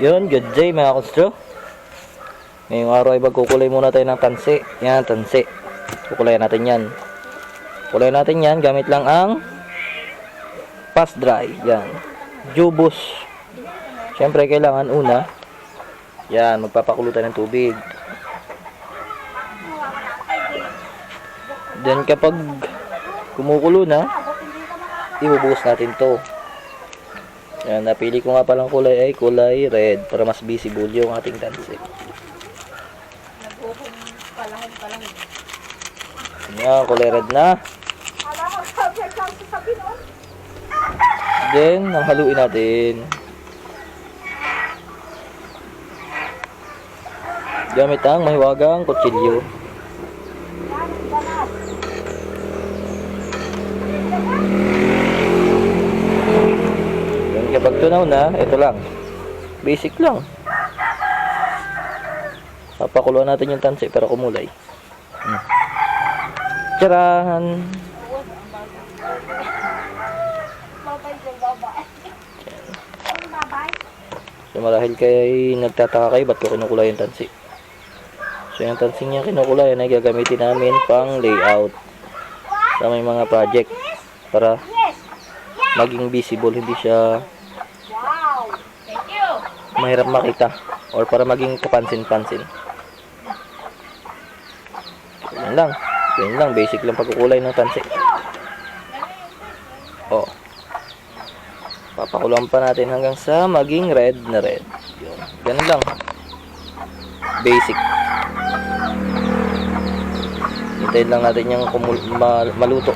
Yun, good day mga konstro. Ngayong araw ay magkukulay muna tayo ng tansi. Yan, tansi. Kukulayan natin yan. Kukulayan natin yan gamit lang ang fast dry. Yan. Jubos. Siyempre, kailangan una, yan, magpapakulo tayo ng tubig. Then kapag kumukulo na, ibubuhos natin to. Yan, napili ko nga palang kulay ay kulay red para mas visible yung ating tansi. Yan, kulay red na. Then, haluin natin. Gamit ang mahiwagang kutsilyo. Tunaw na, ito lang. Basic lang. Papakuluan natin yung tansi para kumulay. Hmm. Tcharan! So marahil kay nagtataka kayo, ba't ko kinukulay yung tansi? So yung tansi niya kinukulayan ay gagamitin namin pang layout sa may mga project para maging visible, hindi siya mahirap makita or para maging kapansin-pansin. Yan lang. Yan lang. Basic lang pagkukulay ng tansi. Oh. Papakuluan pa natin hanggang sa maging red na red. Yun. Ganun lang. Basic. Hintayin lang natin yung maluto.